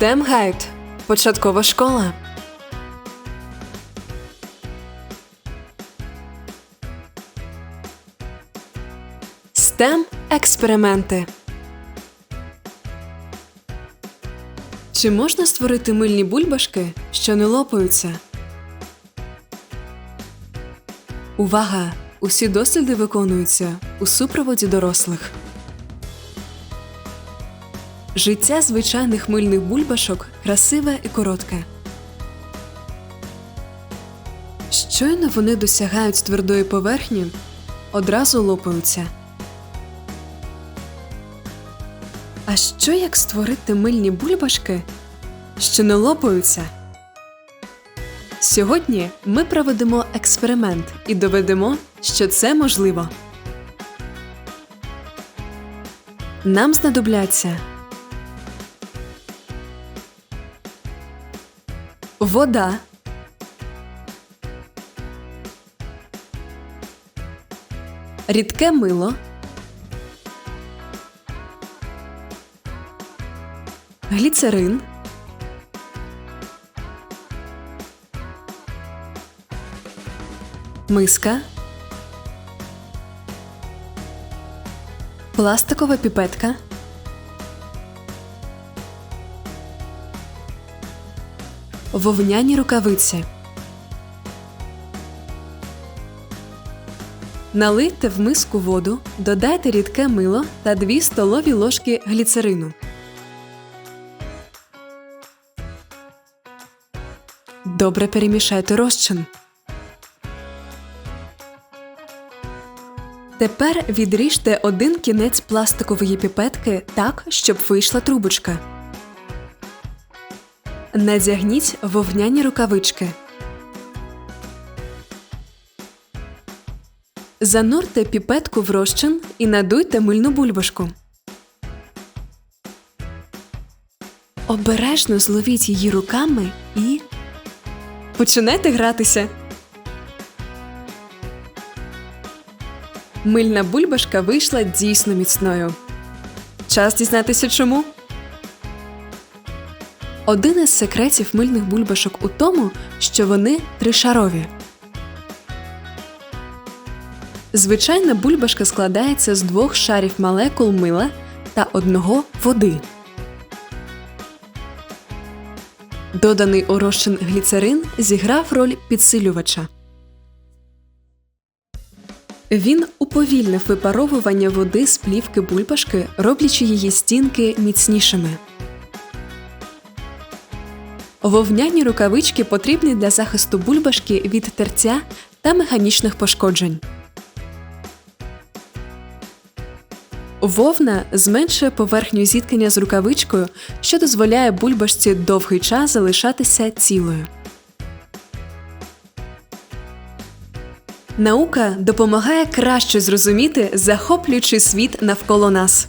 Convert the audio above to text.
STEM Guide. Початкова школа. STEM експерименти. Чи можна створити мильні бульбашки, що не лопаються? Увага! Усі досліди виконуються у супроводі дорослих. Життя звичайних мильних бульбашок красиве і коротке. Щойно вони досягають твердої поверхні, одразу лопаються. А що як створити мильні бульбашки, що не лопаються? Сьогодні ми проведемо експеримент і доведемо, що це можливо. Нам знадобляться вода, рідке мило, гліцерин, миска, пластикова піпетка, вовняні рукавиці. Налийте в миску воду, додайте рідке мило та 2 столові ложки гліцерину. Добре перемішайте розчин. Тепер відріжте один кінець пластикової піпетки так, щоб вийшла трубочка. Надягніть вовняні рукавички. Занурте піпетку в розчин і надуйте мильну бульбашку. Обережно зловіть її руками і починайте гратися. Мильна бульбашка вийшла дійсно міцною. Час дізнатися чому. Один із секретів мильних бульбашок у тому, що вони тришарові. Звичайна бульбашка складається з двох шарів молекул мила та одного води. Доданий у розчин гліцерин зіграв роль підсилювача. Він уповільнив випаровування води з плівки бульбашки, роблячи її стінки міцнішими. Вовняні рукавички потрібні для захисту бульбашки від тертя та механічних пошкоджень. Вовна зменшує поверхню зіткнення з рукавичкою, що дозволяє бульбашці довгий час залишатися цілою. Наука допомагає краще зрозуміти захоплюючий світ навколо нас.